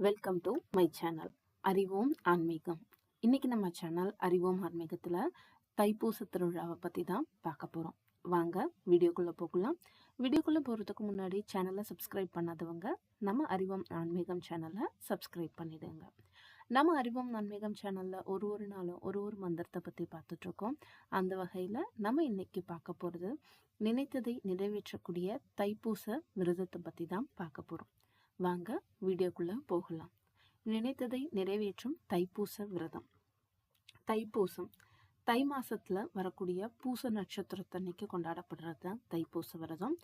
Welcome to my channel அறிவோம் ஆன்மீகம் இன்னைக்கு நம்ம சேனல் அறிவோம் ஆன்மீகத்தில் தைப்பூச திருவிழாவை பற்றி தான் பார்க்க போகிறோம் வாங்க வீடியோக்குள்ளே போகலாம். வீடியோக்குள்ளே போகிறதுக்கு முன்னாடி சேனலை சப்ஸ்கிரைப் பண்ணாதவங்க நம்ம அறிவோம் ஆன்மீகம் சேனலை சப்ஸ்கிரைப் பண்ணிடுங்க. நம்ம அறிவோம் ஆன்மீகம் சேனலில் ஒரு ஒரு நாளும் ஒரு ஒரு மந்திரத்தை பற்றி பார்த்துட்ருக்கோம் அந்த வகையில் நம்ம இன்னைக்கு பார்க்க போகிறது நினைத்ததை நிறைவேற்றக்கூடிய தைப்பூச விரதத்தை பற்றி தான் பார்க்க போகிறோம் வாங்க வீடியோக்குள்ளே போகலாம். நினைத்ததை நிறைவேற்றும் தைப்பூச விரதம். தைப்பூசம். தை மாசத்துல வரக்கூடிய பூச நட்சத்திரத்தன்னைக்கு கொண்டாடப்படுறது தான் தைப்பூச விரதம்.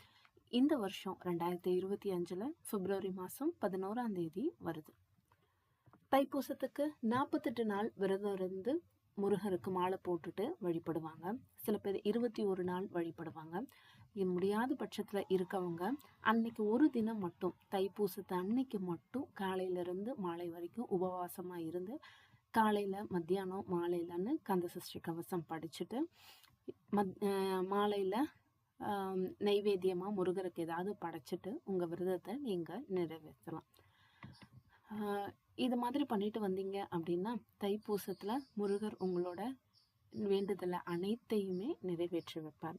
இந்த வருஷம் ரெண்டாயிரத்தி இருபத்தி அஞ்சில் பிப்ரவரி மாதம் பதினோராம் தேதி வருது. தைப்பூசத்துக்கு நாற்பத்தெட்டு நாள் விரதம் இருந்து முருகருக்கு மாலை போட்டுட்டு வழிபடுவாங்க. சில பேர் இருபத்தி ஒரு நாள் வழிபடுவாங்க. முடியாத பட்சத்தில் இருக்கவங்க அன்னைக்கு ஒரு தினம் மட்டும் தைப்பூசத்தை அன்னைக்கு மட்டும் காலையிலேருந்து மாலை வரைக்கும் உபவாசமாக இருந்து காலையில் மத்தியானம் மாலையிலன்னு கந்த சஷ்டி கவசம் படிச்சுட்டு மத் மாலையில் நைவேத்தியமாக முருகருக்கு ஏதாவது படைச்சிட்டு உங்கள் விரதத்தை நீங்கள் நிறைவேற்றலாம். இது மாதிரி பண்ணிட்டு வந்தீங்க அப்படின்னா தைப்பூசத்தில் முருகர் உங்களோட வேண்டுதலை அனைத்தையுமே நிறைவேற்றி வைப்பார்.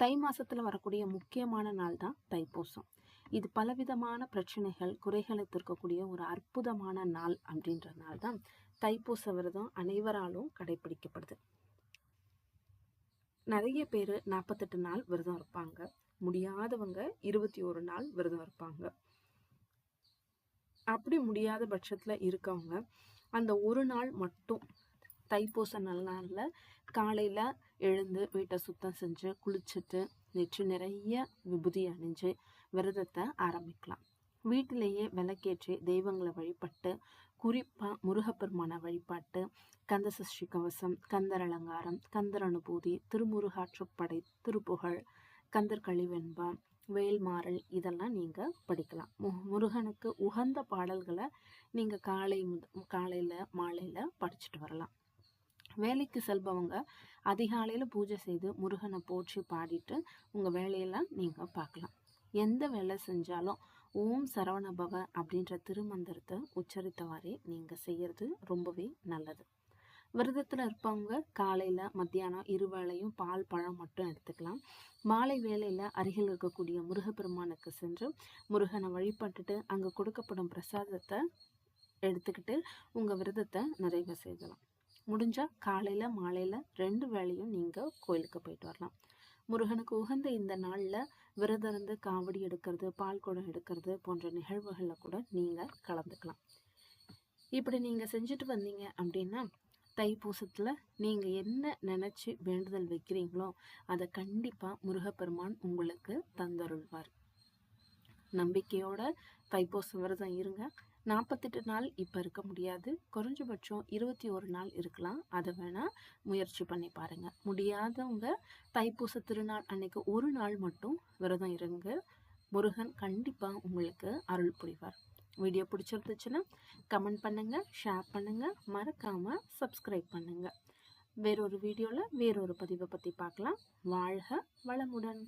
தை மாதத்தில் வரக்கூடிய முக்கியமான நாள் தான் தைப்பூசம். இது பலவிதமான பிரச்சனைகள் குறைகளை தீர்க்கக்கூடிய ஒரு அற்புதமான நாள் அப்படின்ற நாள் தான் தைப்பூச விரதம் அனைவராலும் கடைபிடிக்கப்படுது நிறைய பேர் நாற்பத்தெட்டு நாள் விரதம் இருப்பாங்க. முடியாதவங்க இருபத்தி ஒரு நாள் விரதம் இருப்பாங்க. அப்படி முடியாத பட்சத்தில் இருக்கவங்க அந்த ஒரு நாள் மட்டும் தைப்பூச நல்ல நாளில் காலையில் எழுந்து வீட்டை சுத்தம் செஞ்சு குளிச்சுட்டு நெற்றி நிறைய விபூதி அணிஞ்சு விரதத்தை ஆரம்பிக்கலாம். வீட்டிலேயே விளக்கேற்றி தெய்வங்களை வழிபட்டு குறிப்பாக முருகப்பெருமான வழிபாட்டு கந்த சஷ்டி கவசம் கந்தர் அலங்காரம் கந்தர் அனுபூதி திருமுருகாற்றுப்படை திருப்புகழ் கந்தர் கழிவென்பா வேல்மாறல் இதெல்லாம் நீங்கள் படிக்கலாம். மு முருகனுக்கு உகந்த பாடல்களை நீங்கள் காலை முத காலையில் மாலையில் படிச்சுட்டு வரலாம். வேலைக்கு செல்பவங்க அதிகாலையில் பூஜை செய்து முருகனை போற்றி பாடிட்டு உங்கள் வேலையெல்லாம் நீங்கள் பார்க்கலாம். எந்த வேலை செஞ்சாலும் ஓம் சரவணபவ அப்படின்ற திருமந்திரத்தை உச்சரித்தவாறே நீங்கள் செய்கிறது ரொம்பவே நல்லது. விரதத்தில் இருப்பவங்க காலையில் மத்தியானம் இரு வேளையும் பால் பழம் மட்டும் எடுத்துக்கலாம். மாலை வேலையில் அருகில் இருக்கக்கூடிய முருகப்பெருமானுக்கு சென்று முருகனை வழிபட்டுட்டு அங்கே கொடுக்கப்படும் பிரசாதத்தை எடுத்துக்கிட்டு உங்கள் விரதத்தை நிறைவு செய்யலாம். முடிஞ்சால் காலையில் மாலையில் ரெண்டு வேளையும் நீங்கள் கோயிலுக்கு போயிட்டு வரலாம். முருகனுக்கு உகந்த இந்த நாளில் விரதம் இருந்து காவடி எடுக்கிறது பால் குடம் எடுக்கிறது போன்ற நிகழ்வுகளில் கூட நீங்கள் கலந்துக்கலாம். இப்படி நீங்கள் செஞ்சுட்டு வந்தீங்க அப்படின்னா தைப்பூசத்தில் நீங்கள் என்ன நினச்சி வேண்டுதல் வைக்கிறீங்களோ அதை கண்டிப்பாக முருகப்பெருமான் உங்களுக்கு தந்தருள்வார். நம்பிக்கையோட தைப்பூச விரதம் இருங்க. நாற்பத்தெட்டு நாள் இப்போ இருக்க முடியாது. குறைஞ்சபட்சம் இருபத்தி ஒரு நாள் இருக்கலாம். அதை வேணால் முயற்சி பண்ணி பாருங்கள் முடியாதவங்க தைப்பூச திருநாள் அன்னைக்கு ஒரு நாள் மட்டும் விரதம் இருங்க. முருகன் கண்டிப்பாக உங்களுக்கு அருள் புரிவார். வீடியோ பிடிச்சிருந்துச்சுன்னா கமெண்ட் பண்ணுங்கள் ஷேர் பண்ணுங்கள் மறக்காமல் சப்ஸ்கிரைப் பண்ணுங்கள் வேறொரு வீடியோவில் வேறொரு பதிவை பற்றி பார்க்கலாம். வாழ்க வளமுடன்.